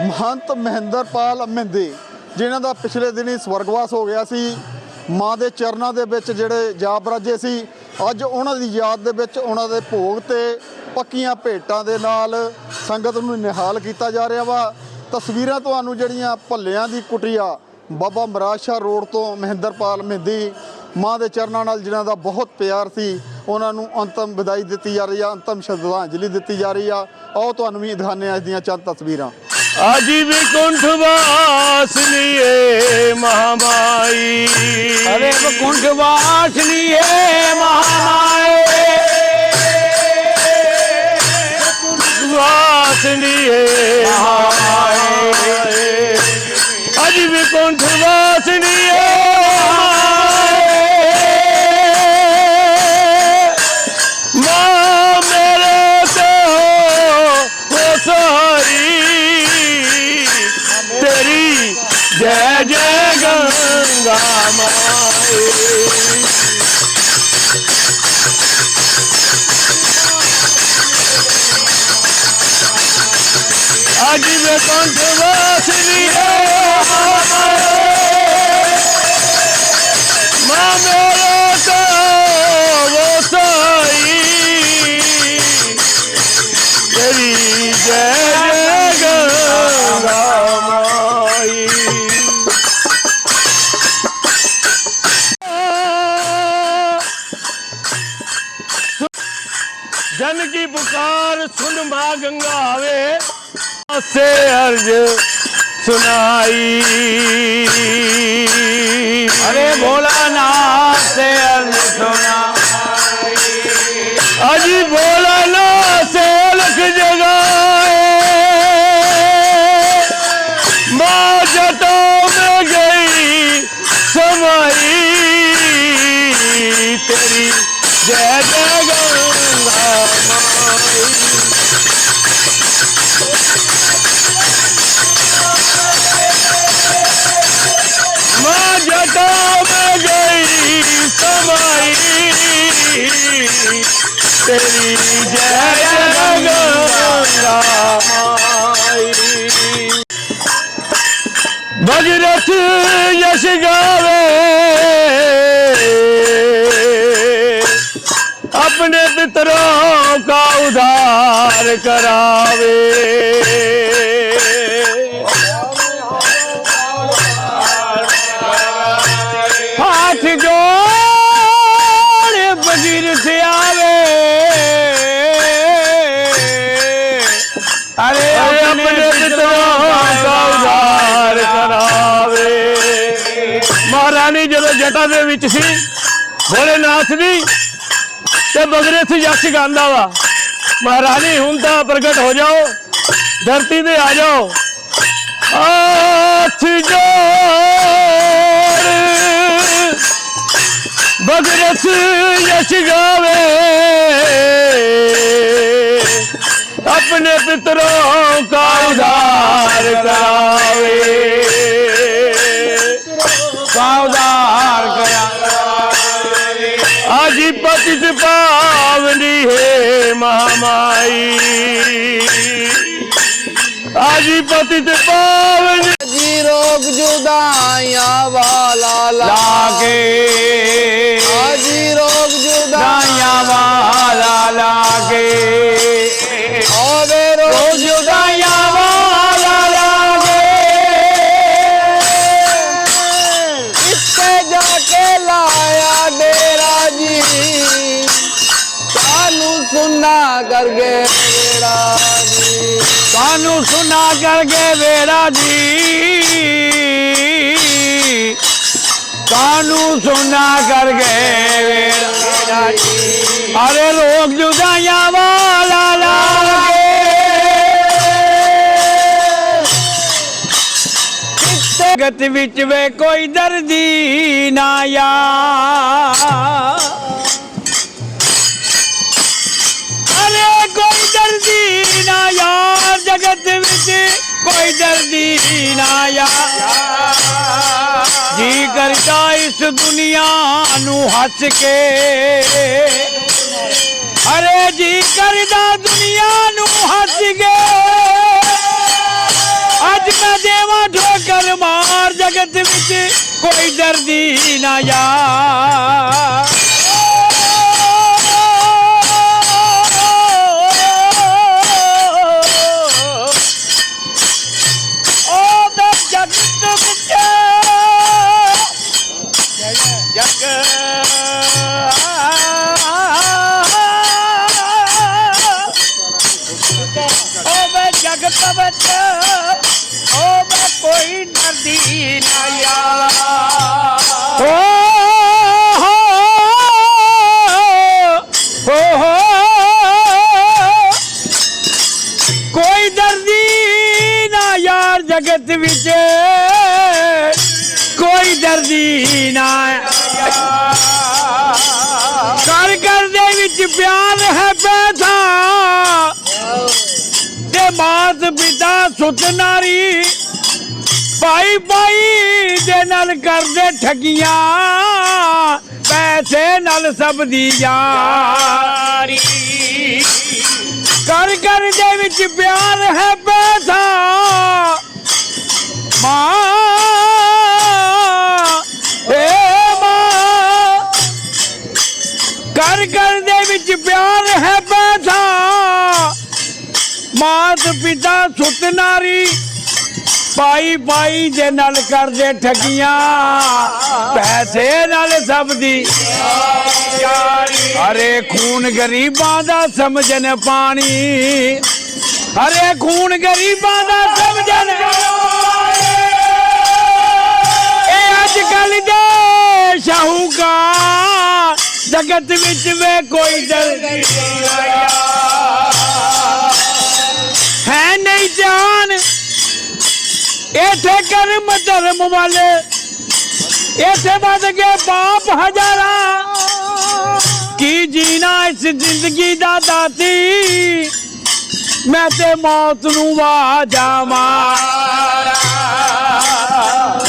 ਮਹੰਤ ਮਹਿੰਦਰਪਾਲ ਮਹਿੰਦੀ ਜਿਨ੍ਹਾਂ ਦਾ ਪਿਛਲੇ ਦਿਨੀ ਸਵਰਗਵਾਸ ਹੋ ਗਿਆ ਸੀ, ਮਾਂ ਦੇ ਚਰਨਾਂ ਦੇ ਵਿੱਚ ਜਿਹੜੇ ਜਾਪ ਰਾਜੇ ਸੀ, ਅੱਜ ਉਹਨਾਂ ਦੀ ਯਾਦ ਦੇ ਵਿੱਚ ਉਹਨਾਂ ਦੇ ਭੋਗ ਤੇ ਪੱਕੀਆਂ ਭੇਟਾਂ ਦੇ ਨਾਲ ਸੰਗਤ ਨੂੰ ਨਿਹਾਲ ਕੀਤਾ ਜਾ ਰਿਹਾ ਵਾ। ਤਸਵੀਰਾਂ ਤੁਹਾਨੂੰ ਜਿਹੜੀਆਂ ਭੱਲਿਆਂ ਦੀ ਕੁਟੀਆ, ਬਾਬਾ ਮਰਾਜ ਰੋਡ ਤੋਂ ਮਹਿੰਦਰਪਾਲ ਮਹਿੰਦੀ ਮਾਂ ਦੇ ਚਰਨਾਂ ਨਾਲ ਜਿਨ੍ਹਾਂ ਦਾ ਬਹੁਤ ਪਿਆਰ ਸੀ, ਉਹਨਾਂ ਨੂੰ ਅੰਤਮ ਵਿਦਾਈ ਦਿੱਤੀ ਜਾ ਰਹੀ ਆ, ਅੰਤਮ ਸ਼ਰਧਾਂਜਲੀ ਦਿੱਤੀ ਜਾ ਰਹੀ ਆ। ਆਓ ਤੁਹਾਨੂੰ ਵੀ ਦਿਖਾਉਂਦੇ ਹਾਂ ਅੱਜ ਦੀਆਂ ਚੰਦ ਤਸਵੀਰਾਂ। आजी भी कुंठ वास लिए महामाई। अरे कुंठ वास लिए महामाई वास लिए महामाई अजी भी कुंठ वास लिए ਅੱਜ ਮੈਂ ਕੰਠ ਅਰਜ ਸੁਨਾਈ ਹੱਥ ਯਸ਼ ਆਪਣੇ ਪਿਤਰੋਂ ਕਾ ਉਧਾਰ ਕਰਾਵੇ ਵਿੱਚ ਸੀ, ਭੋਲੇਨਾਥ ਦੀ ਤੇ ਬਗਰੇਥ ਯਕਸ਼ ਗਾਂਦਾ ਵਾ। ਮਹਾਰਾਣੀ ਹੁਣ ਤਾਂ ਪ੍ਰਗਟ ਹੋ ਜਾਓ, ਧਰਤੀ ਤੇ ਆ ਜਾਓ। ਜੋ ਜੋਰ ਬਗਰੇਥ ਯਕਸ਼ ਗਾਵੇ। ਆਪਣੇ ਪਿਤਰੋਂ ਕਾ ਉਧਾਰ ਕਰਾਵੇ। ਕਾ ਉਧਾਰ पतित पावनी है महामाई आज पतित पावनी जी रोग जुदाइया वाला लागे जी रोग जुदाइया वाला लागे ਸਾਨੂੰ ਕਰ ਕਰਕੇ ਵੇਰਾ ਜੀ। ਸਾਨੂੰ ਸੁਨਾ ਕਰਕੇ ਵੇੜਾ ਜੀ। ਅਰੇ ਲੋਕ ਜੁਦਾਇਆ ਵਾਲਾ ਲਾਗੇ ਗਤ ਵਿੱਚ ਵੇ ਕੋਈ ਦਰਦੀ ਨਾ ਆ ਦਰਦੀ ਨਾ ਯਾਰ, ਜਗਤ ਵਿੱਚ ਕੋਈ ਦਰਦੀ ਨਾ ਯਾਰ। ਜੀ ਕਰਦਾ ਇਸ ਦੁਨੀਆ ਨੂੰ ਹੱਸ ਕੇ। ਅਰੇ ਜੀ ਕਰਦਾ ਦੁਨੀਆ ਨੂੰ ਹੱਸ ਕੇ। ਮਾਰ, ਜਗਤ ਵਿੱਚ ਕੋਈ ਦਰਦੀ ਨਾ ਯਾਰ। ਜਗਤ ਵਿੱਚ ਦੇ ਕਰਦੇ ਠਗੀਆਂ, ਪੈਸੇ ਨਾਲ ਸਭ ਦੀ ਯਾਰੀ। ਕਰ ਕਰ ਦੇ ਵਿੱਚ ਪਿਆਰ ਹੈ ਪੈਸਾ, ਮਾਂ, ਏ ਮਾਂ। ਕਰ ਕਰ ਦੇ ਵਿੱਚ ਪਿਆਰ ਹੈ ਪੈਸਾ, ਮਾਤ ਪਿਤਾ ਸੁਤ ਨਾਰੀ। ਭਾਈ ਭਾਈ ਦੇ ਨਾਲ ਕਰਦੇ ਠਗੀਆਂ। ਪੈਸੇ ਨਾਲ ਸਭ ਦੀ। ਹਰੇ ਖੂਨ ਗਰੀਬਾਂ ਦਾ ਸਮਝਣ ਪਾਣੀ। ਹਰੇ ਖੂਨ ਗਰੀਬਾਂ ਦਾ ਸਮਝਣ ਇਹ ਅੱਜ ਕੱਲ ਦੇ ਸ਼ਾਹੂਕਾਰ ਜਗਤ ਵਿੱਚ ਵੇ ਕੋਈ ਦਰਦੀ ਹੈ ਇਥੇ ਕਰਮ ਧਰਮ ਵਾਲੇ ਇਥੇ ਵੱਧ ਗਏ ਪਾਪ ਹਜ਼ਾਰਾਂ। ਕੀ ਜੀਣਾ ਇਸ ਜ਼ਿੰਦਗੀ ਦਾ ਦਾਤੀ? ਮੈਂ ਤੇ ਮੌਤ ਨੂੰ ਵਾ ਜਾਵਾਂ।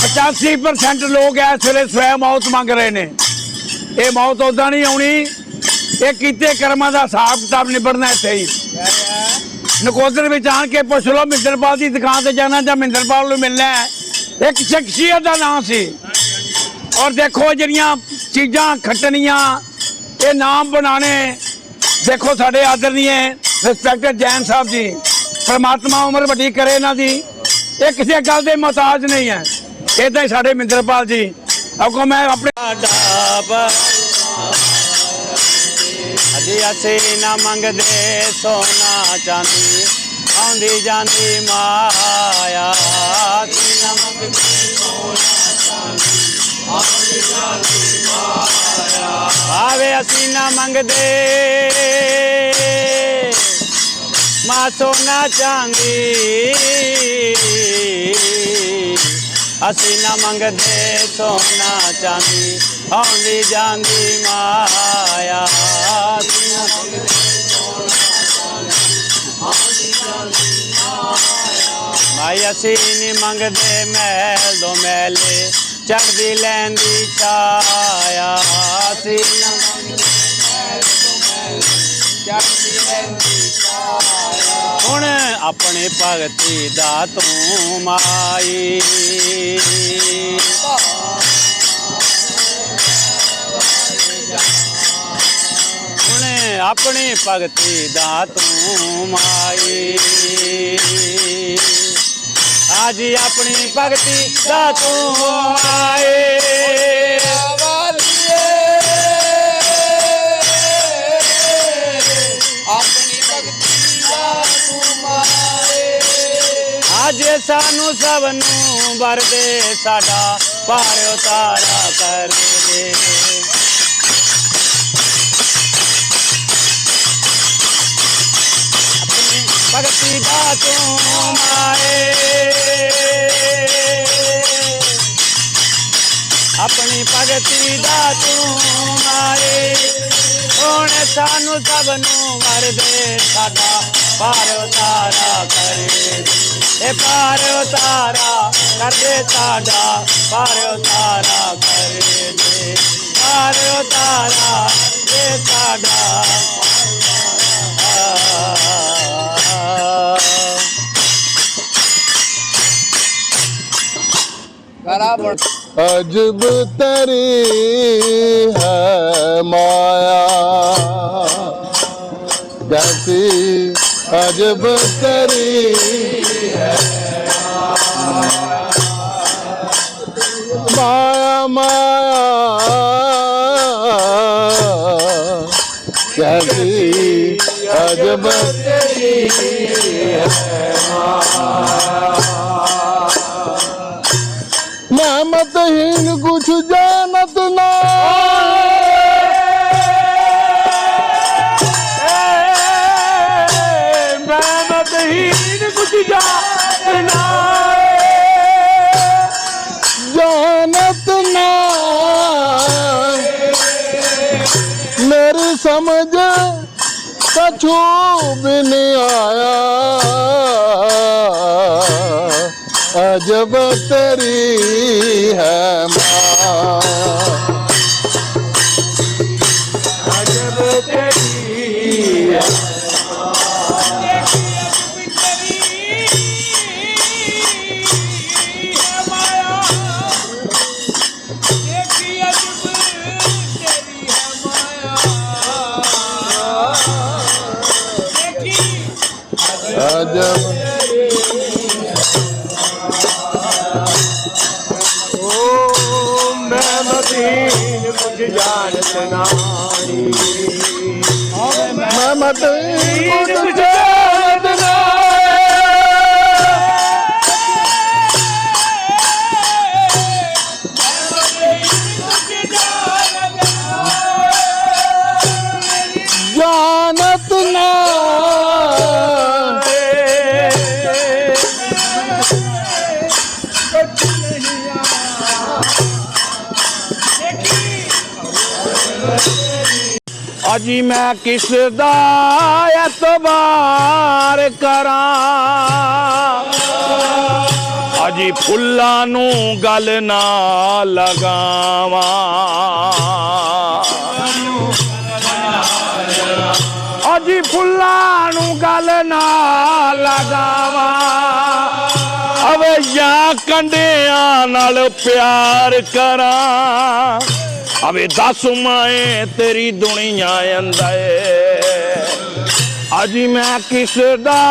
85% ਲੋਕ ਇਸ ਵੇਲੇ ਸਵੈ ਮੌਤ ਮੰਗ ਰਹੇ ਨੇ। ਇਹ ਮੌਤ ਉਦਾਂ ਨਹੀਂ ਆਉਣੀ। ਇਹ ਕੀਤੇ ਕਰਮਾਂ ਦਾ ਹਿਸਾਬ ਕਿਤਾਬ ਨਿਬੜਨਾ ਇੱਥੇ ਹੀ। ਨਕੋਦਰ ਵਿੱਚ ਆਣ ਕੇ ਪੁੱਛ ਲਓ, ਮਿੰਦਰਪਾਲ ਦੀ ਦੁਕਾਨ ਤੇ ਜਾਣਾ ਜਾਂ ਮਿੰਦਰਪਾਲ ਨੂੰ ਮਿਲਣਾ ਹੈ। ਇੱਕ ਸ਼ਖਸੀਅਤ ਦਾ ਨਾਮ ਸੀ। ਔਰ ਦੇਖੋ ਜਿਹੜੀਆਂ ਚੀਜ਼ਾਂ ਖੱਟਣੀਆਂ, ਇਹ ਨਾਮ ਬਣਾਣੇ ਦੇਖੋ ਸਾਡੇ ਆਦਰਨੀਏ ਰਿਸਪੈਕਟਡ ਜੈਨ ਸਾਹਿਬ ਜੀ, ਪਰਮਾਤਮਾ ਉਮਰ ਵੱਡੀ ਕਰੇ ਇਹਨਾਂ ਦੀ। ਇਹ ਕਿਸੇ ਗੱਲ ਦੇ ਮੁਹਤਾਜ ਨਹੀਂ ਹੈ। ਇਦਾਂ ਹੀ ਸਾਡੇ ਮਿੰਦਰਪਾਲ ਜੀ, ਅੱਗੋਂ ਮੈਂ ਆਪਣੇ ਅਜੇ ਅਸੀਂ ਨਾ ਮੰਗਦੇ ਸੋਨਾ। ਚਾਂਦੀ, ਆਉਂਦੀ ਜਾਂਦੀ ਮਾਇਆ। ਅਸੀਂ ਨਾ ਮੰਗਦੇ ਸੋਨਾ ਚਾਂਦੀ ਆਉਂਦੀ ਜਾਂਦੀ ਮਾਇਆ ਆਵੇ ਅਸੀਂ ਨਾ ਮੰਗਦੇ। ਮਾ ਸੋਨਾ ਚਾਂਦੀ। ਅਸੀਂ ਨਾ ਮੰਗਦੇ ਸੋਨਾ ਚਾਂਦੀ, ਆਉਂਦੀ ਜਾਂਦੀ ਮਾਇਆ। ਅਸੀਂ ਨਾ ਮੰਗਦੇ ਮਾਈ ਅਸੀਂ ਨਹੀਂ ਮੰਗਦੇ ਮਹਿਲ ਦੋ ਮਹਿਲੇ ਚੜਦੀ ਲੈਂਦੀ ਛਾਇਆ ਅਸੀਂ ਨਾ ਮੰਗਦੇ ਮਹਿਲ ਦੋ ਮਹਿਲੇ ਹੁਣ ਆਪਣੇ ਭਗਤੀ ਦਾ ਤੂੰ ਮਾਈ। ਹੁਣ ਆਪਣੀ ਭਗਤੀ ਦਾ ਤੂੰ ਮਾਈ। ਅੱਜ ਆਪਣੀ ਭਗਤੀ ਦਾ ਤੂੰ ਮਾਏ ਆਪਣੀ ਭਗਤੀ ਅੱਜ ਸਾਨੂੰ ਸਭ ਨੂੰ ਵਰਦੇ, ਸਾਡਾ ਪਾਰ ਉਤਾਰਾ ਕਰ ਦੇ। ਆਪਣੀ ਭਗਤੀ ਦਾ ਤੂੰ ਮਾਏ ਆਪਣੀ ਭਗਤੀ ਦਾ ਤੂੰ ਮਾਏ ਹੁਣ ਸਾਨੂੰ ਸਭ ਨੂੰ ਵਰਦੇ ਸਾਡਾ ਪਾਰ ਉਤਾਰਾ ਕਰੇ। ਇਹ ਪਾਰ ਉਤਾਰਾ ਕਰਦੇ ਸਾਡਾ ਪਾਰ ਉਤਾਰਾ ਕਰੇ। ਦੇ ਪਾਰ ਉਤਾਰਾ ਦੇ ਸਾਡਾ अजब तेरी है माया कैसी अजब तेरी है माया माया कैसी अजब मैं मदहीन कुछ जानत ना जानत ना मेरी समझ कछु भी नहीं आया अजब तेरी है माँ Tự. ਅਜੀ ਮੈਂ ਕਿਸ ਦਾ ਐਤਬਾਰ ਕਰਾਂ? ਅਜੀ ਫੁੱਲਾਂ ਨੂੰ ਗੱਲ ਨਾ ਲਗਾਵਾਂ। ਅਜੀ ਫੁੱਲਾਂ ਨੂੰ ਗਲ ਨਾ ਲਗਾਵਾਂ। ਅਵੇ ਜਾਂ ਕੰਡਿਆਂ ਨਾਲ ਪਿਆਰ ਕਰਾਂ। ਅਵੇ ਦੱਸ ਮਾਏ, ਤੇਰੀ ਦੁਨੀਆ ਅੰਦਰ। ਅਜੀ ਮੈਂ ਕਿਸ ਦਾ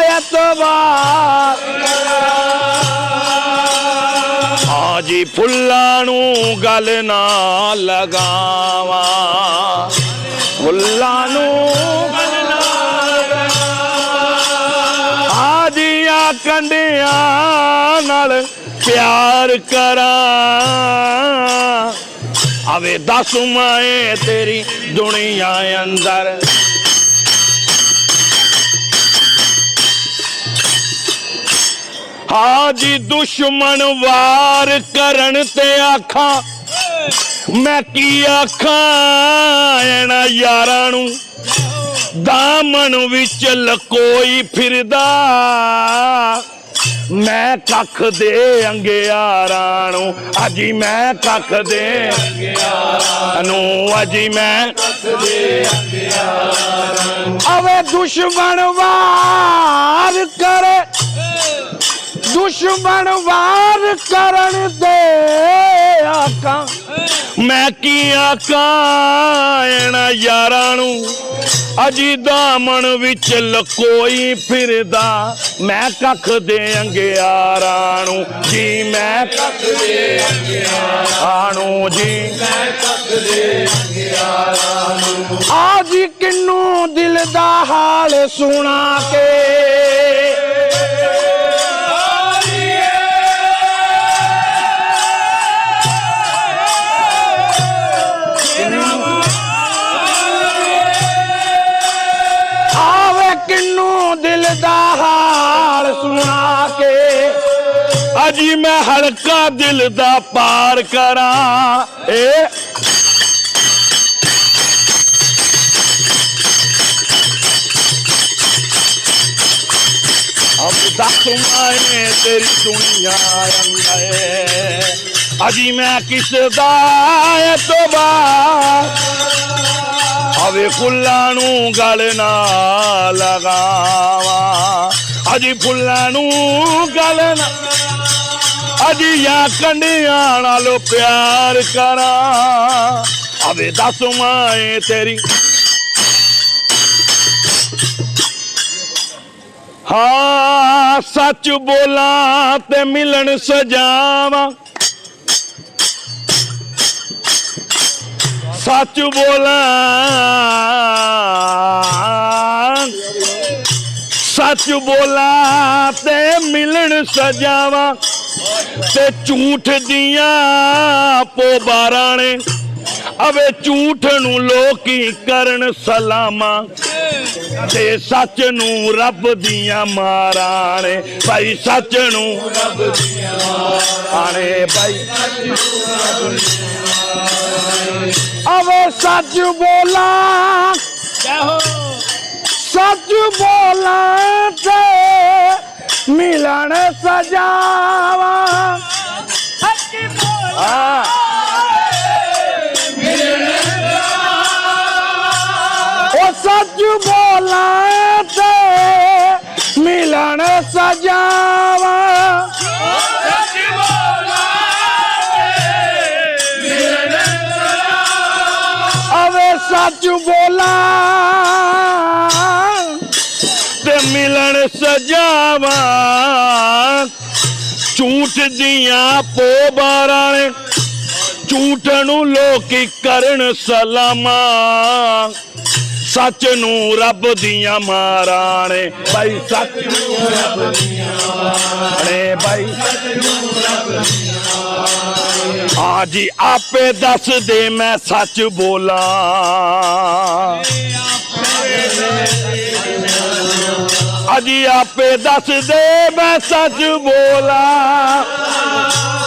ਐਤਬਾਰ ਆਜੀ ਫੁੱਲਾਂ ਨੂੰ ਗਲ ਨਾ ਲਗਾਵਾਂ। ਫੁੱਲਾਂ ਨੂੰ ਗੱਲ ਨਾ ਆਜੀਆਂ ਕੰਡਿਆਂ ਨਾਲ ਪਿਆਰ ਕਰਾਂ। ਆਵੇ ਦੱਸ ਮਾਏ ਤੇਰੀ ਦੁਨੀਆ ਅੰਦਰ। ਹਾਜੀ ਦੁਸ਼ਮਣ ਵਾਰ ਕਰਨ ਤੇ ਆਖਾਂ, ਮੈਂ ਕੀ ਆਖਾਂ ਇਹਨਾਂ ਯਾਰਾਂ ਨੂੰ? ਦਾਮਨ ਵਿੱਚ ਲਕੋਈ ਫਿਰਦਾ। ਮੈਂ ਕੱਖ ਦੇ ਅੰਗਿਆਰਾਂ ਨੂੰ ਅਜੀ ਮੈਂ ਕੱਖ ਦੇ ਅੰਗਿਆਰਾਂ ਨੂੰ ਅਜੀ ਮੈਂ ਕੱਖ ਦੇ ਅੰਗਿਆਰਾਂ ਅਵੇ ਦੁਸ਼ਮਣ ਵਾਰ ਕਰੇ, ਦੁਸ਼ਮਣ ਵਾਰ ਕਰਨ ਦੇ ਆਕਾ। ਮੈਂ ਕੀ ਆਕਾਂ ਯਾਰਾਂ ਨੂੰ? ਅਜੀ ਦਾਮਣ ਵਿੱਚ ਲਕੋਈ ਫਿਰਦਾ। ਮੈਂ ਕੱਖ ਦੇ ਅੰਗਿਆਰਾਂ ਨੂੰ ਜੀ, ਮੈਂ ਕੱਖ ਦੇ ਅੰਗਿਆਰਾਂ ਨੂੰ ਜੀ। ਮੈਂ ਕੱਖ ਦੇ ਅੰਗਿਆਰਾਂ ਨੂੰ ਆਜ ਕਿੰਨੂੰ ਦਿਲ ਦਾ ਹਾਲ ਸੁਣਾ ਕੇ? ਅਜੀ ਮੈਂ ਹਲਕਾ ਦਿਲ ਦਾ ਪਾਰ ਕਰਾਂ। ਏ। ਅਬ ਦੱਸ ਤੇਰੀ ਦੁਨੀਆ ਅੰਦਰ ਅਜੀ ਮੈਂ ਕਿਸ ਦਾ ਤੋਬਾ। ਅਵੇ ਫੁੱਲਾਂ ਨੂੰ ਗਲ ਨਾ ਲਗਾਵਾਂ। ਅਜੀ ਫੁੱਲਾਂ ਨੂੰ ਗਲ ਨਾ ਅਜੀਆਂ ਕੰਡੀਆਂ ਨਾਲੋਂ ਪਿਆਰ ਕਰਾਂ। ਅਵੇ ਦੱਸ ਮਾਏ ਤੇਰੀ। ਹਾਂ, ਸੱਚ ਬੋਲਾਂ ਤੇ ਮਿਲਣ ਸਜਾਵਾਂ। ਸੱਚ ਬੋਲਾਂ। ਸੱਚ ਬੋਲਾਂ ਤੇ ਮਿਲਣ ਸਜਾਵਾਂ। ਤੇ ਝੂਠ ਦੀਆਂ ਪੋਬਾਰਾਂ ਨੇ। ਅਵੇ ਝੂਠ ਨੂੰ ਲੋਕੀ ਕਰਨ ਸਲਾਮਾਂ ਤੇ ਸੱਚ ਨੂੰ ਰੱਬ ਦੀਆਂ ਮਾਰਾਂ ਨੇ। ਭਾਈ ਸੱਚ ਨੂੰ ਰੱਬ ਦੀਆਂ ਮਾਰਾਂ ਨੇ ਭਾਈ। ਅਵੇ ਸੱਚ ਬੋਲਾਂ ਸੱਚ ਬੋਲਾਂ ਤੇ ਮਿਲਣ ਸਜਾਵਾਂ। ਹਾਂ। ਉਹ ਸੱਚ ਬੋਲਾਂ ਤੇ ਮਿਲਣ ਸਜਾਵਾਂ। ਅਵੇ ਸੱਚ ਬੋਲਾਂ ਮਿਲਣ ਸਜਾਵਾਂ। ਝੂਠ ਦੀਆਂ ਪੋਬਾਰਾਂ ਨੇ, ਝੂਠ ਨੂੰ ਲੋਕੀ ਕਰਨ ਸਲਾਮਾਂ। ਸੱਚ ਨੂੰ ਰੱਬ ਦੀਆਂ ਮਾਰਾਂ ਨੇ ਭਾਈ ਸੱਚ ਨੂੰ ਰੱਬ ਦੀਆਂ ਮਾਰਾਂ ਨੇ ਭਾਈ ਆ ਜੀ ਆਪੇ ਦੱਸ ਦੇ ਮੈਂ ਸੱਚ ਬੋਲਾਂ। ਅਜੀ ਆਪੇ ਦੱਸ ਦੇ ਮੈਂ ਸੱਚ ਬੋਲਾਂ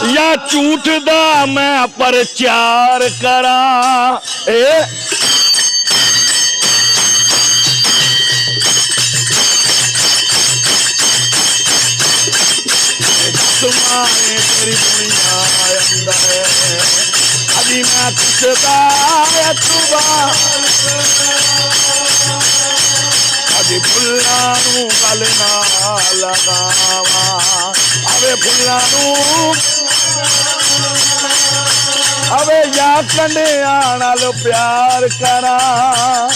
ਜਾਂ ਝੂਠ ਦਾ ਮੈਂ ਪ੍ਰਚਾਰ ਕਰਾਂ ਏ ਤੁਮਾਰੇ ਤੇਰੀ ਦੁਨੀਆ ਅੰਦਰ ਅਜੀ ਮੈਂ ਕਿਸਦਾ ਤੁਬਾ ਅਜੇ ਫੁੱਲਾਂ ਨੂੰ ਗਲ ਨਾ ਲਗਾਵਾਂ। ਅਵੇ ਫੁੱਲਾਂ ਨੂੰ ਅਵੇ ਯਾ ਕੰਡਿਆਂ ਨਾਲ ਪਿਆਰ ਕਰਾਂ।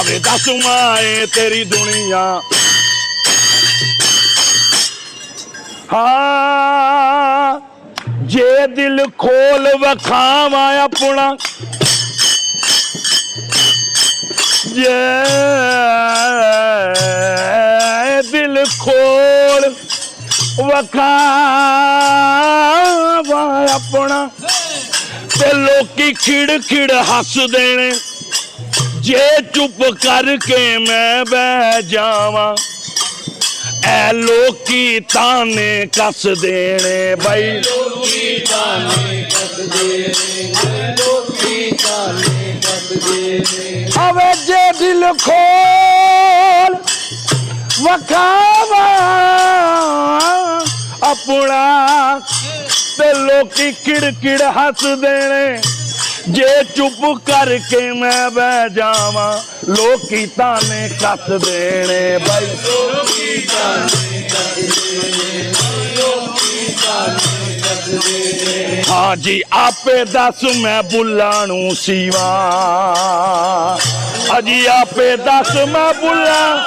ਅਵੇ ਦੱਸ ਮਾਏ ਤੇਰੀ ਦੁਨੀਆ। ਹਾਂ, ਜੇ ਦਿਲ ਖੋਲ ਵਖਾਵਾਂ ਆਪਣਾ ਜੇ ਦਿਲ ਖੋਲ ਵਖਾਵਾ ਆਪਣਾ। ਤੇ ਲੋਕੀ ਖਿੜ ਖਿੜ ਹੱਸ ਦੇਣੇ ਜੇ ਚੁੱਪ ਕਰਕੇ ਮੈਂ ਬਹਿ ਜਾਵਾਂ, ਐ ਲੋਕੀ ਤਾਨੇ ਕੱਸ ਦੇਣੇ ਬਾਈ। ਦੇਣੇ ਅਵੇ ਜੇ ਦਿਲ ਖੋਲ, ਵਖਾਵਾ, ਆਪਣਾ ਤੇ ਲੋਕੀ ਕਿੜ ਕਿੜ ਹੱਸ ਦੇਣੇ ਜੇ ਚੁੱਪ ਕਰਕੇ ਮੈਂ ਬਹਿ ਜਾਵਾਂ, ਲੋਕੀ ਤਾਨੇ ਕੱਸ ਦੇਣੇ ਬਾਈ। ਹਾਂ ਜੀ ਆਪੇ ਦੱਸ ਮੈਂ ਬੁੱਲਾਂ ਨੂੰ ਸੀਵਾ। ਅਜੀ ਆਪੇ ਦੱਸ ਮੈਂ ਬੁੱਲਾਂ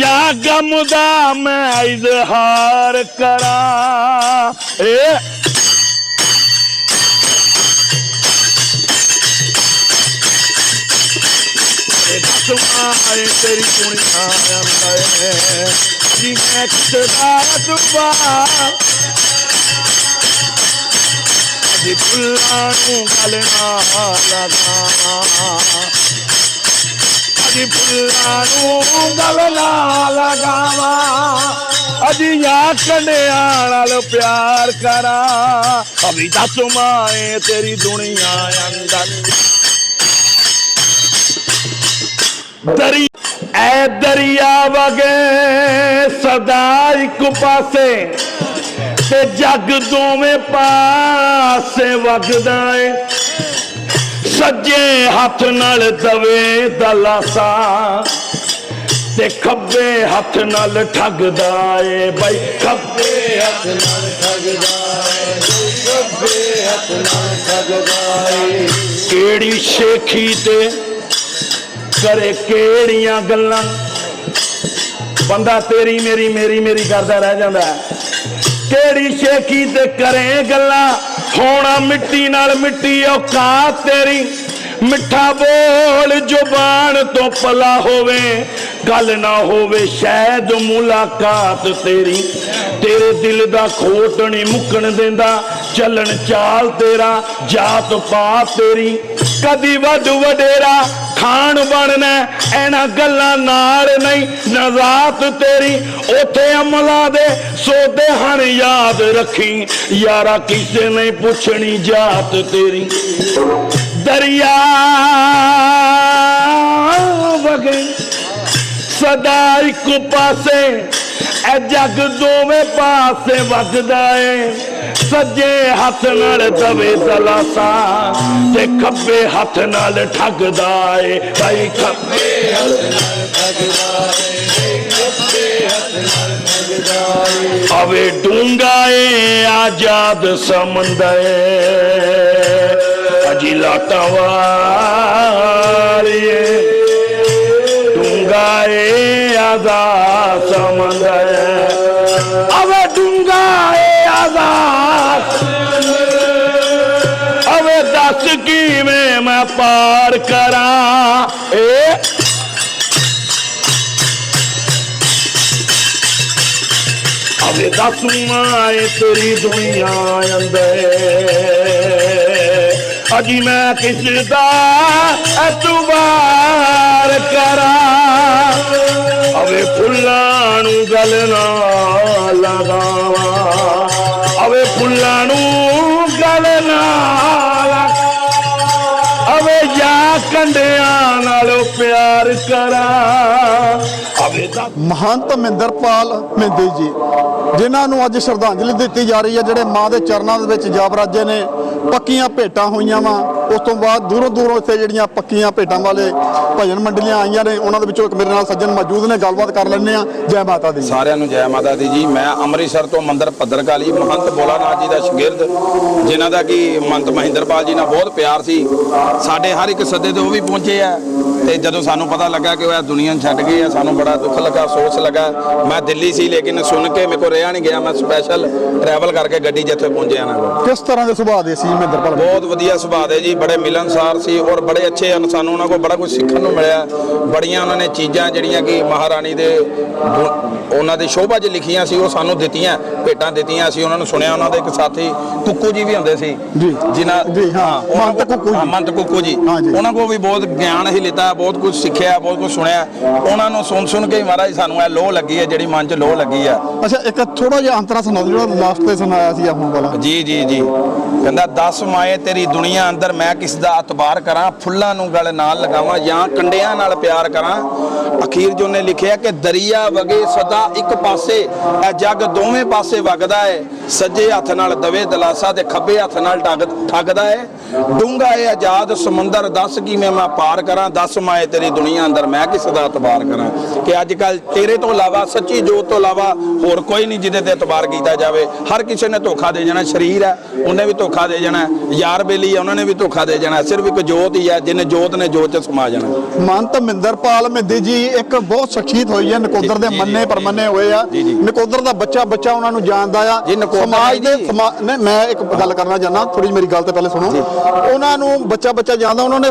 ਯਾ ਗਮ ਦਾ ਮੈਂ ਇਜ਼ਹਾਰ ਕਰਾਂ। ਏ ਦਸਮਾਏ ਤੇਰੀ ਦੁਨੀਆ ਅੰਦਰ ਜੀ ਮੈਂ। ਕਿਸਦਾ ਦੁਬਾ ਜੀ ਫੁੱਲਾਂ ਨੂੰ ਗਲ ਨਾ ਲਗਾਵਾਂ। ਅਜੀ ਫੁੱਲਾਂ ਨੂੰ ਗਲ ਨਾ ਲਗਾਵਾਂ। ਅਜੀ ਯਾ ਕੰਡਿਆਂ ਨਾਲ ਪਿਆਰ ਕਰਾਂ। ਅਭੀ ਦੱਸ ਮਾਏ ਤੇਰੀ ਦੁਨੀਆ ਅੰਦਰ। ਦਰੀ, ਐ ਦਰਿਆ ਵਗੇ ਸਦਾ ਇੱਕ ਪਾਸੇ ਤੇ ਜੱਗ ਦੋਵੇਂ ਪਾਸੇ ਵਗਦਾ ਏ। ਸੱਜੇ ਹੱਥ ਨਾਲ ਦਵੇ ਦਲਾਸਾ ਤੇ ਖੱਬੇ ਹੱਥ ਨਾਲ ਠੱਗਦਾ ਏ ਬਾਈ। ਖੱਬੇ ਹੱਥ ਨਾਲ ਕਿਹੜੀ ਸ਼ੇਖੀ ਤੇ ਕਰੇ ਕਿਹੜੀਆਂ ਗੱਲਾਂ? ਬੰਦਾ ਤੇਰੀ ਮੇਰੀ ਮੇਰੀ ਮੇਰੀ ਕਰਦਾ ਰਹਿ ਜਾਂਦਾ ਕਿਹੜੀ ਸ਼ੇਖੀ ਤੇ ਕਰੇ ਗੱਲਾਂ? ਹੋਣਾ ਮਿੱਟੀ ਨਾਲ ਮਿੱਟੀ ਔਕਾਤ ਤੇਰੀ। ਮਿੱਠਾ ਬੋਲ ਜ਼ੁਬਾਨ ਤੋਂ ਪਲਾ ਹੋਵੇ। ਗੱਲ ਨਾ ਹੋਵੇ ਸ਼ਾਇਦ ਮੁਲਾਕਾਤ ਤੇਰੀ। ਤੇਰੇ ਦਿਲ ਦਾ ਖੋਟ ਨਹੀਂ ਮੁੱਕਣ ਦਿੰਦਾ। ਚੱਲਣ ਚਾਲ ਤੇਰਾ ਜਾਤ ਪਾਤ ਤੇਰੀ। ਕਦੀ ਵੱਡ ਵਡੇਰਾ ਖਾਣ ਬਣਨਾ ਐਨਾ ਗੱਲਾਂ ਨਾਲ ਨਹੀਂ, ਨਜ਼ਾਤ ਤੇਰੀ, ਉਥੇ ਅਮਲਾ ਦੇ ਸੋਦੇ ਹਨ, ਯਾਦ ਰੱਖੀ। ਯਾਰਾ ਕਿਸੇ ਨੇ ਪੁੱਛਣੀ ਜਾਤ ਤੇਰੀ। ਦਰਿਆ ਵਗੇ ਸਦਾ ਇੱਕ ਪਾਸੇ ਐ ਜੱਗ ਦੋਵੇਂ ਪਾਸੇ ਵਗਦਾ ਏ। ਸੱਜੇ ਹੱਥ ਨਾਲ ਦਵੇ ਦਲਾਸਾ ਤੇ ਖੱਬੇ ਹੱਥ ਨਾਲ ਠੱਗਦਾ ਏ। ਭਾਈ ਖੱਬੇ ਅਵੇ ਡੂੰਗਾ ਏ। ਆਜ਼ਾਦ ਸਮੁੰਦਰ ਅਜੀ ਲਾਟਾਂ ਵਾਲੀਏ ਡੂੰਗਾ ਏ ਆਜ਼ਾਦ ਸਮੁੰਦਰ ਅਵੇ ਡੂੰਗਾ ਏ ਆਜ਼ਾਦ ਪਾਰ ਕਰਾਂ। ਏ। ਅਵੇ ਦੱਸ ਮਾਏ ਤੇਰੀ ਦੁਨੀਆ ਅੰਦਰ। ਅਜੀ ਮੈਂ ਕਿਸ ਦਾ ਐਤਬਾਰ ਕਰਾਂ। ਅਵੇ ਫੁੱਲਾਂ ਨੂੰ ਗਲ ਨਾ ਲਗਾਵਾਂ। ਅਵੇ ਫੁੱਲਾਂ ਨੂੰ ਗਲ ਨਾ ਕਰਾਂ ਮਹੰਤ ਮਹਿੰਦਰਪਾਲ ਮਹਿੰਦੀ ਜੀ ਜਿਨ੍ਹਾਂ ਨੂੰ ਅੱਜ ਸ਼ਰਧਾਂਜਲੀ ਦਿੱਤੀ ਜਾ ਰਹੀ ਹੈ ਜਿਹੜੇ ਮਾਂ ਦੇ ਚਰਨਾਂ ਦੇ ਵਿੱਚ ਜਾਬਰਾਜੇ ਨੇ ਪੱਕੀਆਂ ਭੇਟਾਂ ਹੋਈਆਂ ਵਾ। ਉਸ ਤੋਂ ਬਾਅਦ ਦੂਰੋਂ ਦੂਰੋਂ ਇੱਥੇ ਜਿਹੜੀਆਂ ਪੱਕੀਆਂ ਭੇਟਾਂ ਵਾਲੇ ਭਜਨ ਮੰਡਲੀਆਂ ਆਈਆਂ ਨੇ ਉਹਨਾਂ ਦੇ ਵਿੱਚੋਂ ਇੱਕ ਮੇਰੇ ਨਾਲ ਸੱਜਣ ਮੌਜੂਦ ਨੇ ਗੱਲਬਾਤ ਕਰ ਲੈਂਦੇ ਆ ਜੈ ਮਾਤਾ ਦੀ। ਸਾਰਿਆਂ ਨੂੰ ਜੈ ਮਾਤਾ ਦੀ ਜੀ। ਮੈਂ ਅੰਮ੍ਰਿਤਸਰ ਤੋਂ ਮੰਦਰ ਭੱਦਰਕਾਲੀ ਮਹੰਤ ਭੋਲਾਨਾਥ ਜੀ ਦਾ ਸ਼ਾਗਿਰਦ ਜਿਨ੍ਹਾਂ ਦਾ ਕਿ ਮਹੰਤ ਮਹਿੰਦਰਪਾਲ ਜੀ ਨਾਲ ਬਹੁਤ ਪਿਆਰ ਸੀ। ਸਾਡੇ ਹਰ ਇੱਕ ਸੱਦੇ ਤੇ ਉਹ ਵੀ ਪਹੁੰਚੇ ਆ। ਤੇ ਜਦੋਂ ਸਾਨੂੰ ਪਤਾ ਲੱਗਾ ਕਿ ਉਹ ਇਹ ਦੁਨੀਆ ਨੂੰ ਛੱਡ ਗਏ ਆ ਸਾਨੂੰ ਬੜਾ ਦੁੱਖ ਲੱਗਾ ਅਫਸੋਸ ਲੱਗਾ। ਮੈਂ ਦਿੱਲੀ ਸੀ ਲੇਕਿਨ ਸੁਣ ਕੇ ਮੇਰੇ ਕੋਲ ਰਿਹਾ ਨਹੀਂ ਗਿਆ। ਮੈਂ ਸਪੈਸ਼ਲ ਟਰੈਵਲ ਕਰਕੇ ਗੱਡੀ ਜਿੱਥੇ ਪਹੁੰਚਿਆ ਕੋਲ ਕਿਸ ਤਰ੍ਹਾਂ ਦੇ ਸੁਭਾਅ ਦੇ ਸੀ ਮਹਿੰਦਰਪਾਲ ਬਹੁਤ ਵਧੀਆ ਸੁਭਾਅ ਦੇ ਜੀ ਬੜੇ ਮਿਲਨਸਾਰ ਸੀ ਔਰ ਬੜੇ ਅੱਛੇ ਹਨ। ਸਾਨੂੰ ਉਹਨਾਂ ਕੋਲ ਬੜਾ ਕੁਝ ਸਿੱਖਣ ਨੂੰ ਮਿਲਿਆ। ਬੜੀਆਂ ਉਹਨਾਂ ਨੇ ਚੀਜ਼ਾਂ ਜਿਹੜੀਆਂ ਕਿ ਮਹਾਰਾਣੀ ਦੇ ਉਹਨਾਂ ਦੀ ਸ਼ੋਭਾ 'ਚ ਲਿਖੀਆਂ ਸੀ ਉਹ ਸਾਨੂੰ ਦਿੱਤੀਆਂ ਭੇਟਾਂ ਦਿੱਤੀਆਂ ਸੀ ਉਹਨਾਂ ਨੂੰ ਸੁਣਿਆ। ਉਹਨਾਂ ਦੇ ਇੱਕ ਸਾਥੀ ਕੁੱਕੂ ਜੀ ਵੀ ਹੁੰਦੇ ਸੀ। ਜੀ। ਜਿਨ੍ਹਾਂ ਜੀ, ਹਾਂ, ਮੰਤ ਕੁੱਕੂ ਜੀ। ਹਾਂ, ਮੰਤ ਕੁੱਕੂ ਹਾਂ ਜੀ। ਉਹਨਾਂ ਕੋਲ ਵੀ ਬਹੁਤ ਗਿਆਨ ਹੀ ਲਿੱਤਾ। ਬਹੁਤ ਕੁਝ ਸਿੱਖਿਆ ਬਹੁਤ ਕੁਝ ਸੁਣਿਆ। ਉਹਨਾਂ ਨੂੰ ਸੁਣ ਸੁਣ ਕੇ ਹੀ ਮਹਾਰਾਜ ਸਾਨੂੰ ਇਹ ਲੋਹ ਲੱਗੀ ਹੈ ਜਿਹੜੀ ਮਨ 'ਚ ਲੋਹ ਲੱਗੀ ਆ ਅੱਛਾ ਇੱਕ ਥੋੜਾ ਜਿਹਾ ਅੰਤਰਾ ਸੁਣਾ ਦਿਓ ਜਿਹੜਾ ਲਾਸਟ ਤੇ ਸੁਣਾਇਆ ਸੀ ਆ ਹੁਣ ਵਾਲਾ। ਜੀ ਜੀ ਜੀ। ਕਹਿੰਦਾ 10 ਮਾਏ ਤੇਰੀ ਦੁਨੀਆ ਅੰਦਰ ਮੈਂ ਕਿਸ ਦਾ ਅਤਬਾਰ ਕਰਾਂ? ਫੁੱਲਾਂ ਨੂੰ ਗਲ ਨਾਲ ਲਗਾਵਾਂ ਜਾਂ ਕੰਡਿਆਂ ਨਾਲ ਪਿਆਰ ਕਰਾਂ? ਅਖੀਰ ਜੋ ਨੇ ਲਿਖਿਆ ਕਿ ਦਰਿਆ ਵਗੇ ਸਦਾ ਇੱਕ ਪਾਸੇ ਇਹ ਜੱਗ ਦੋਵੇਂ ਪਾਸੇ ਵਗਦਾ ਹੈ। ਸੱਜੇ ਹੱਥ ਨਾਲ ਦਵੇ ਦਲਾਸਾ ਤੇ ਖੱਬੇ ਹੱਥ ਨਾਲ ਠੱਗ ਠੱਗਦਾ ਹੈ। ਡੂੰਗਾ ਇਹ ਆਜ਼ਾਦ ਸਮੁੰਦਰ ਦੱਸ ਕੀ ਮੈਂ ਮੈਂ ਪਾਰ ਕਰਾਂ? 10 ਮਾਏ ਤੇਰੀ ਦੁਨੀਆ ਅੰਦਰ ਮੈਂ ਕਿਸ ਦਾ ਅਤਬਾਰ ਕਰਾਂ। ਕਿ ਅੱਜ ਕੱਲ ਤੇਰੇ ਤੋਂ ਇਲਾਵਾ ਸੱਚੀ ਜੋਤ ਤੋਂ ਇਲਾਵਾ ਹੋਰ ਕੋਈ ਨਹੀਂ ਜਿਹਦੇ ਤੇ ਇਤਬਾਰ ਕੀਤਾ ਜਾਵੇ। ਹਰ ਕਿਸੇ ਨੇ ਧੋਖਾ ਦੇ ਜਾਣਾ ਸਰੀਰ ਹੈ ਉਹਨੇ ਵੀ ਧੋਖਾ ਦੇ ਜਾਣਾ ਯਾਰ ਬੇਲੀ ਹੈ ਉਹਨਾਂ ਨੇ ਵੀ ਧੋਖਾ ਦੇ ਜਾਣਾ ਸਿਰਫ ਇੱਕ ਜੋਤ ਹੀ ਹੈ ਜਿਹਨੇ ਜੋਤ ਨੇ ਜੋਤ ਚ ਸਮਾ ਜਾਣਾ। ਮਹੰਤ ਮਹਿੰਦਰਪਾਲ ਮਹਿੰਦੀ ਜੀ ਇੱਕ ਬਹੁਤ ਸ਼ਖਸੀਅਤ ਹੋਈ ਹੈ ਨਕੋਦਰ ਦੇ ਮੰਨੇ ਪਰਮੰਨੇ ਹੋਏ ਆ। ਨਕੋਦਰ ਦਾ ਬੱਚਾ ਬੱਚਾ ਉਹਨਾਂ ਨੂੰ ਜਾਣਦਾ ਆ। ਸਮਾਜ ਦੇ ਨਹੀਂ, ਮੈਂ ਇੱਕ ਗੱਲ ਕਰਨਾ ਚਾਹੁੰਦਾ ਥੋੜੀ ਮੇਰੀ ਗੱਲ ਤੇ ਪਹਿਲੇ ਸੁਣੋ। ਉਹਨਾਂ ਨੂੰ ਬੱਚਾ ਬੱਚਾ ਜਾਣਦਾ ਉਹਨਾਂ ਨੇ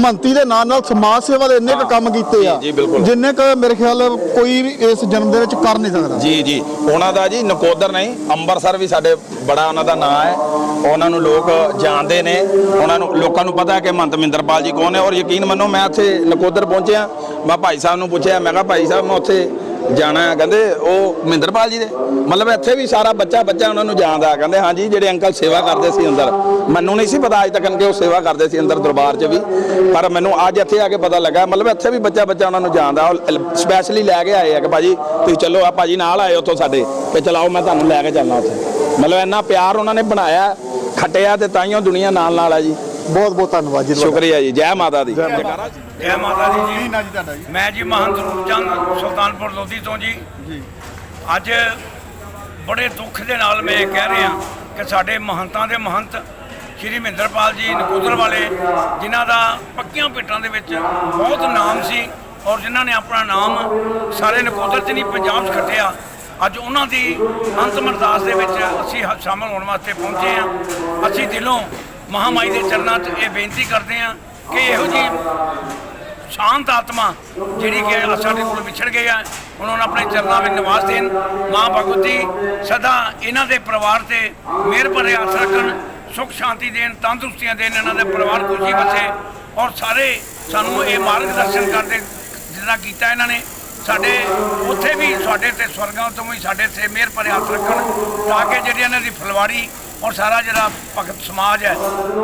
ਮੰਤੀ ਦੇ ਨਾਲ ਨਾਲ ਸਮਾਜ ਸੇਵਾ ਦੇ ਇੰਨੇ ਕੁ ਕੰਮ ਕੀਤੇ ਆ ਜੀ, ਬਿਲਕੁਲ। ਜਿੰਨੇ ਕ ਮੇਰੇ ਖਿਆਲ ਕੋਈ ਵੀ ਇਸ ਜਨਮ ਦੇ ਵਿੱਚ ਕਰ ਨਹੀਂ ਸਕਦਾ। ਜੀ ਜੀ। ਉਹਨਾਂ ਦਾ ਜੀ ਨਕੋਦਰ ਨਹੀਂ ਅੰਮ੍ਰਿਤਸਰ ਵੀ ਸਾਡੇ ਬੜਾ ਉਹਨਾਂ ਦਾ ਨਾਂ ਹੈ। ਉਹਨਾਂ ਨੂੰ ਲੋਕ ਜਾਣਦੇ ਨੇ। ਉਹਨਾਂ ਨੂੰ ਲੋਕਾਂ ਨੂੰ ਪਤਾ ਹੈ ਕਿ ਮਹੰਤ ਮਹਿੰਦਰਪਾਲ ਜੀ ਕੌਣ ਹੈ ਔਰ ਯਕੀਨ ਮੰਨੋ ਮੈਂ ਉੱਥੇ ਨਕੋਦਰ ਪਹੁੰਚਿਆ। ਮੈਂ ਭਾਈ ਸਾਹਿਬ ਨੂੰ ਪੁੱਛਿਆ ਮੈਂ ਕਿਹਾ ਭਾਈ ਸਾਹਿਬ ਮੈਂ ਉੱਥੇ ਜਾਣਾ ਹੈ। ਕਹਿੰਦੇ ਉਹ ਮਹਿੰਦਰਪਾਲ ਜੀ ਦੇ। ਮਤਲਬ ਇੱਥੇ ਵੀ ਸਾਰਾ ਬੱਚਾ ਬੱਚਾ ਉਹਨਾਂ ਨੂੰ ਜਾਣਦਾ ਕਹਿੰਦੇ ਹਾਂਜੀ ਜਿਹੜੇ ਅੰਕਲ ਸੇਵਾ ਕਰਦੇ ਸੀ ਅੰਦਰ। ਮੈਨੂੰ ਨਹੀਂ ਸੀ ਪਤਾ ਅੱਜ ਤੱਕ ਕਿ ਉਹ ਸੇਵਾ ਕਰਦੇ ਸੀ ਅੰਦਰ ਦਰਬਾਰ 'ਚ ਵੀ। ਪਰ ਮੈਨੂੰ ਅੱਜ ਇੱਥੇ ਆ ਕੇ ਪਤਾ ਲੱਗਾ। ਮਤਲਬ ਇੱਥੇ ਵੀ ਬੱਚਾ ਬੱਚਾ ਉਹਨਾਂ ਨੂੰ ਜਾਣਦਾ। ਉਹ ਸਪੈਸ਼ਲੀ ਲੈ ਕੇ ਆਏ ਆ ਕਿ ਭਾਜੀ ਤੁਸੀਂ ਚੱਲੋ ਆ ਭਾਜੀ ਨਾਲ ਆਏ ਉੱਥੋਂ ਸਾਡੇ। ਕਿ ਚਲਾਓ ਮੈਂ ਤੁਹਾਨੂੰ ਲੈ ਕੇ ਚੱਲਣਾ ਉੱਥੇ। ਮਤਲਬ ਇੰਨਾ ਪਿਆਰ ਉਹਨਾਂ ਨੇ ਬਣਾਇਆ। ਖੱਟਿਆ ਤੇ ਤਾਈਓ ਦੁਨੀਆ ਨਾਲ ਨਾਲ ਆ ਜੀ। ਬਹੁਤ ਬਹੁਤ ਧੰਨਵਾਦ ਜੀ। ਸ਼ੁਕਰੀਆ ਜੀ। ਜੈ ਮਾਤਾ ਦੀ। ਜੀ। ਜੈ ਮਾਤਾ ਦੀ ਜੀ ਨਾਂ ਜੀ ਤੁਹਾਡਾ ਜੀ। ਮੈਂ ਜੀ ਮਹੰਤ ਰੂਪਚੰਦ ਸੁਲਤਾਨਪੁਰ ਲੋਧੀ ਤੋਂ ਜੀ। ਜੀ। ਅੱਜ ਬੜੇ ਦੁੱਖ ਦੇ ਨਾਲ ਮੈਂ ਇਹ ਕਹਿ ਰਿਹਾ ਕਿ ਸਾਡੇ ਮਹੰਤਾਂ ਦੇ ਮਹੰਤ ਸ਼੍ਰੀ ਮਹਿੰਦਰਪਾਲ ਜੀ ਨਕੋਦਰ ਵਾਲੇ ਜਿਨ੍ਹਾਂ ਦਾ ਪੱਕੀਆਂ ਪੇਟਾਂ ਦੇ ਵਿੱਚ ਬਹੁਤ ਨਾਮ ਸੀ ਔਰ ਜਿਨ੍ਹਾਂ ਨੇ ਆਪਣਾ ਨਾਮ ਸਾਰੇ ਨਕੋਦਰ 'ਚ ਨਹੀਂ ਪੰਜਾਬ 'ਚ ਖੱਟਿਆ ਅੱਜ ਉਹਨਾਂ ਦੀ ਅੰਤਮ ਅਰਦਾਸ ਦੇ ਵਿੱਚ ਅਸੀਂ ਸ਼ਾਮਲ ਹੋਣ ਵਾਸਤੇ ਪਹੁੰਚੇ ਹਾਂ। ਅਸੀਂ ਦਿਲੋਂ ਮਹਾਮਾਈ ਦੇ ਚਰਨਾਂ 'ਚ ਇਹ ਬੇਨਤੀ ਕਰਦੇ ਹਾਂ ਕਿ ਇਹੋ ਜਿਹੀ ਸ਼ਾਂਤ ਆਤਮਾ ਜਿਹੜੀ ਕਿ ਸਾਡੇ ਕੋਲ ਵਿਛੜ ਗਏ ਆ ਹੁਣ ਉਹਨਾਂ ਆਪਣੇ ਚਰਨਾਂ ਵਿੱਚ ਨਿਵਾਸ ਦੇਣ। ਮਾਂ ਭਗਵਤੀ, ਸਦਾ ਇਹਨਾਂ ਦੇ ਪਰਿਵਾਰ ਤੇ ਮਿਹਰ ਭਰੇ ਆਸ ਰੱਖਣ, ਸੁਖ ਸ਼ਾਂਤੀ ਦੇਣ, ਤੰਦਰੁਸਤੀਆਂ ਦੇਣ, ਇਹਨਾਂ ਦੇ ਪਰਿਵਾਰ ਖੁਸ਼ੀ ਵਸੇ ਔਰ ਸਾਰੇ ਸਾਨੂੰ ਇਹ ਮਾਰਗ ਦਰਸ਼ਨ ਕਰਦੇ ਜਿਹੜਾ ਕੀਤਾ ਇਹਨਾਂ ਨੇ। ਸਾਡੇ ਉੱਥੇ ਵੀ ਸਾਡੇ ਤੇ ਸਵਰਗਾਂ ਤੋਂ ਵੀ ਸਾਡੇ ਤੇ ਮਿਹਰ ਭਰੇ ਹੱਥ ਰੱਖਣ ਤਾਂ ਕਿ ਜਿਹੜੀ ਇਹਨਾਂ ਦੀ ਫੁਲਵਾੜੀ ਔਰ ਸਾਰਾ ਜਿਹੜਾ ਭਗਤ ਸਮਾਜ ਹੈ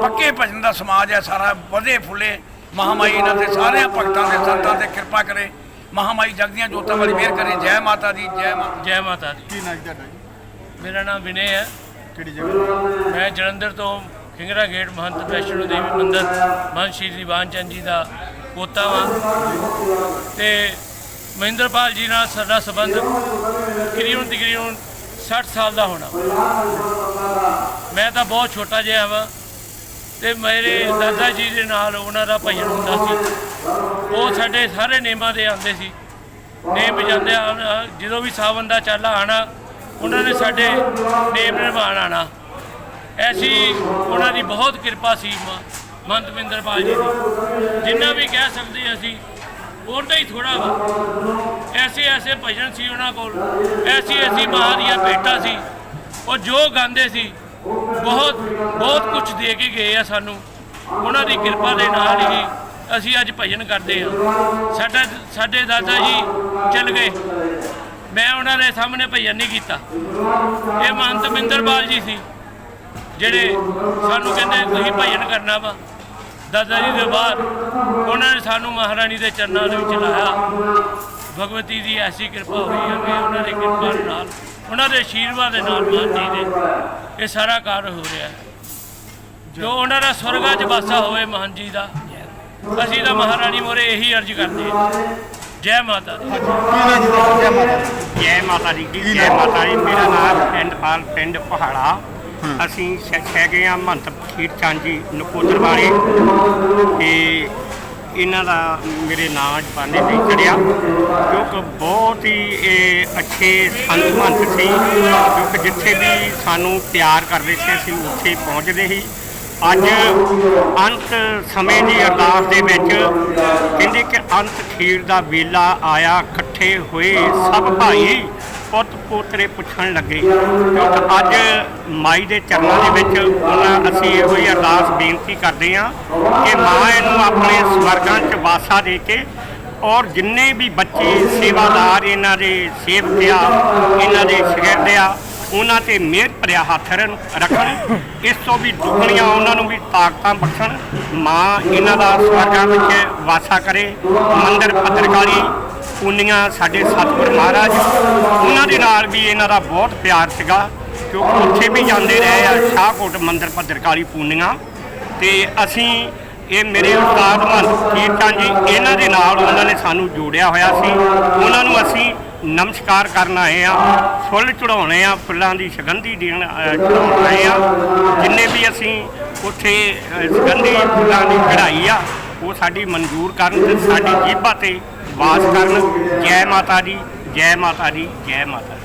ਪੱਕੇ ਭਜਨ ਦਾ ਸਮਾਜ ਹੈ ਸਾਰਾ ਵਧੇ ਫੁੱਲੇ ਮਹਾਮਾਈ ਇਹਨਾਂ ਤੇ ਸਾਰਿਆਂ ਭਗਤਾਂ ਦੇ ਸੰਤਾਂ ਤੇ ਕਿਰਪਾ ਕਰੇ ਮਹਾਮਾਈ ਜਗਦੀਆਂ ਜੋਤਾਂ ਵਾਲੀ ਮਿਹਰ ਕਰੇ। ਜੈ ਮਾਤਾ ਦੀ ਜੈ ਮਾਤਾ ਜੈ ਮਾਤਾ ਦੀ। ਕੀ ਨਾਂ ਜੀ ਤੁਹਾਡਾ ਜੀ? ਮੇਰਾ ਨਾਮ ਵਿਨੇ ਹੈ। ਕਿਹੜੀ ਜਗ੍ਹਾ ਮੈਂ ਜਲੰਧਰ ਤੋਂ ਖਿੰਗਰਾ ਗੇਟ ਮਹੰਤ ਵੈਸ਼ਨੋ ਦੇਵੀ ਮੰਦਿਰ ਮਹੰਤ ਸ਼੍ਰੀ ਦੀਵਾਨ ਚੰਦ ਜੀ ਦਾ ਪੋਤਾ ਵਾਂ। ਤੇ ਮਹਿੰਦਰਪਾਲ ਜੀ ਨਾਲ ਸਾਡਾ ਸੰਬੰਧ ਤਕਰੀਬਨ ਤਕਰੀਬਨ 60 ਸਾਲ ਦਾ ਹੋਣਾ। ਮੈਂ ਤਾਂ ਬਹੁਤ ਛੋਟਾ ਜਿਹਾ ਵਾਂ ਤੇ ਮੇਰੇ ਦਾਦਾ ਜੀ ਦੇ ਨਾਲ ਉਹਨਾਂ ਦਾ ਭਜਨ ਹੁੰਦਾ ਸੀ। ਉਹ ਸਾਡੇ ਸਾਰੇ ਨੇਮਾਂ ਦੇ ਆਉਂਦੇ ਸੀ। ਨੇਮ ਵਜਾਉਂਦੇ ਆ, ਜਦੋਂ ਵੀ ਸਾਵਨ ਦਾ ਚਾਲਾ ਆਣਾ, ਉਹਨਾਂ ਨੇ ਸਾਡੇ ਨੇਮ ਨਿਭਾਉਣ ਆਣਾ। ਐਸੀ ਉਹਨਾਂ ਦੀ ਬਹੁਤ ਕਿਰਪਾ ਸੀ ਮਹੰਤ ਮਿੰਦਰਪਾਲ ਜੀ ਦੀ। ਜਿੰਨਾ ਵੀ ਕਹਿ ਸਕਦੇ ਅਸੀਂ ਉਹਨਾਂ ਹੀ ਥੋੜਾ ਵਾ। ਐਸੇ ਐਸੇ ਭਜਨ ਸੀ ਉਹਨਾਂ ਕੋਲ। ਐਸੀ ਐਸੀ ਮਾਂ ਦੀਆਂ ਭੇਟਾਂ ਸੀ। ਉਹ ਜੋ ਗਾਉਂਦੇ ਸੀ, ਬਹੁਤ ਬਹੁਤ ਕੁਝ ਦੇ ਕੇ ਗਏ ਆ ਸਾਨੂੰ। ਉਹਨਾਂ ਦੀ ਕਿਰਪਾ ਦੇ ਨਾਲ ਹੀ ਅਸੀਂ ਅੱਜ ਭਜਨ ਕਰਦੇ ਹਾਂ। ਸਾਡਾ, ਸਾਡੇ ਦਾਦਾ ਜੀ ਚਲ ਗਏ। ਮੈਂ ਉਹਨਾਂ ਦੇ ਸਾਹਮਣੇ ਭਜਨ ਨਹੀਂ ਕੀਤਾ। ਇਹ ਮਹੰਤ ਮਿੰਦਰਪਾਲ ਜੀ ਸੀ, ਜਿਹੜੇ ਸਾਨੂੰ ਕਹਿੰਦੇ ਤੁਸੀਂ ਭਜਨ ਕਰਨਾ ਵਾ। ਦਾਦਾ ਜੀ ਦੇ ਬਾਅਦ ਉਹਨਾਂ ਨੇ ਸਾਨੂੰ ਮਹਾਰਾਣੀ ਦੇ ਚਰਨਾਂ ਦੇ ਵਿੱਚ ਲਾਇਆ। ਭਗਵਤੀ ਦੀ ਐਸੀ ਕਿਰਪਾ ਹੋਈ ਹੈ ਕਿ ਉਹਨਾਂ ਦੀ ਕਿਰਪਾ ਦੇ ਨਾਲ ਉਹਨਾਂ ਦੇ ਆਸ਼ੀਰਵਾਦ ਦੇ ਨਾਲ ਮਾਂ ਜੀ ਦੇ ਇਹ ਸਾਰਾ ਕਾਰਜ ਹੋ ਰਿਹਾ ਹੈ। ਜੋ ਉਹਨਾਂ ਦਾ ਸਵਰਗਾਂ 'ਚ ਵਾਸਾ ਹੋਵੇ ਮਹਾਨ ਜੀ ਦਾ ਅਸੀਂ ਤਾਂ ਮਹਾਰਾਣੀ ਮੋਰੇ ਇਹੀ ਅਰਜ਼ ਕਰਦੇ ਹਾਂ। ਜੈ ਮਾਤਾ ਦੀ। ਜੈ ਮਾਤਾ ਦੀ। ਜੈ ਮਾਤਾ ਦੀ। ਮੇਰਾ ਨਾਮ ਪਿੰਡਪਾਲ ਪਿੰਡ ਪਹਾੜਾ। ਅਸੀਂ ਸਿੱਖ ਹੈਗੇ ਆ ਮਹੰਤ ਖੀਰ ਚੰਦ ਜੀ, ਨਕੋਦਰ ਵਾਲੇ। ਤੇ ਇਹਨਾਂ ਦਾ ਮੇਰੇ ਨਾਂ ਪਾਣੇ ਤੇ ਚੜਿਆ ਕਿਉਂਕਿ ਬਹੁਤ ਹੀ, ਇਹ ਅੱਛੇ ਸੰਤ ਮਹੰਤ ਸੀ। ਕਿਉਂਕਿ ਜਿੱਥੇ ਵੀ ਸਾਨੂੰ ਪਿਆਰ ਕਰਦੇ ਸੀ, ਅਸੀਂ ਉੱਥੇ ਪਹੁੰਚਦੇ ਸੀ। ਅੱਜ ਅੰਤ ਸਮੇਂ ਦੀ ਅਰਦਾਸ ਦੇ ਵਿੱਚ ਕਹਿੰਦੇ ਕਿ ਅੰਤ ਖੀਰ ਦਾ ਵੇਲਾ ਆਇਆ, ਇਕੱਠੇ ਹੋਏ ਸਭ ਭਾਈ। ਪੋਤਰੇ ਪੁੱਛਣ ਲੱਗੇ, ਕਿਉਂਕਿ ਅੱਜ ਮਾਈ ਦੇ ਚਰਨਾਂ ਦੇ ਵਿੱਚ ਉਹਨਾਂ ਅਸੀਂ ਇਹੋ ਹੀ ਅਰਦਾਸ ਬੇਨਤੀ ਕਰਦੇ ਹਾਂ ਕਿ ਮਾਂ ਇਹਨੂੰ ਆਪਣੇ ਸਵਰਗਾਂ 'ਚ ਵਾਸਾ ਦੇ ਕੇ ਔਰ ਜਿੰਨੇ ਵੀ ਬੱਚੇ ਸੇਵਾਦਾਰ ਇਹਨਾਂ ਦੇ ਸੇਵਕ ਇਹਨਾਂ ਦੇ ਸ਼ਾਗਿਰਦ ਉਹਨਾਂ ਤੇ ਮਿਹਰ ਭਰਿਆ ਹੱਥ ਰੱਖਣ, ਇਸ ਤੋਂ ਵੀ ਦੁੱਗਣੀਆਂ ਉਹਨਾਂ ਨੂੰ ਵੀ ਤਾਕਤਾਂ ਬਖਸ਼ਣ, ਮਾਂ ਇਹਨਾਂ ਦਾ ਸਵਰਗਾਂ ਵਿੱਚ ਵਾਸਾ ਕਰੇ, ਮੰਦਰ ਪੱਤਰਕਾਰੀ ਪੁੰਨੀਆਂ ਸਾਡੇ ਸਤਿਗੁਰ ਮਹਾਰਾਜ ਉਹਨਾਂ ਦੇ ਨਾਲ ਵੀ ਇਹਨਾਂ ਦਾ ਬਹੁਤ ਪਿਆਰ ਸੀਗਾ ਕਿਉਂਕਿ ਉੱਥੇ ਵੀ ਜਾਂਦੇ ਰਹੇ ਆ ਸ਼ਾਹਕੋਟ ਮੰਦਰ ਪੱਤਰਕਾਰੀ ਪੁੰਨੀਆਂ ਤੇ ਅਸੀਂ ਇਹ ਮੇਰੇ ਉਸਤਾਦ ਮਹੰਤ ਕੀਰਤਨ ਜੀ ਇਹਨਾਂ ਦੇ ਨਾਲ ਉਹਨਾਂ ਨੇ ਸਾਨੂੰ ਜੋੜਿਆ ਹੋਇਆ ਸੀ। ਉਹਨਾਂ ਨੂੰ ਅਸੀਂ ਨਮਸਕਾਰ ਕਰਨ ਆਏ ਆ ਫੁੱਲ ਚੜਾਉਣੇ ਆ ਫੁੱਲਾਂ ਦੀ ਸੁਗੰਧੀ ਦੇਣ ਚੜਾਉਣ ਆਏ ਆ। ਜਿੰਨੇ ਵੀ ਅਸੀਂ ਉੱਥੇ ਅ, ਸੁਗੰਧੀ ਫੁੱਲਾਂ ਦੀ ਚੜਾਈ ਆ ਉਹ ਸਾਡੀ ਮਨਜ਼ੂਰ ਕਰਨ ਤੇ ਸਾਡੀ ਜੀਭਾਂ ਤੇ ਵਾਸ ਕਰਨ। ਜੈ ਮਾਤਾ ਦੀ ਜੈ ਮਾਤਾ ਦੀ ਜੈ ਮਾਤਾ ਦੀ।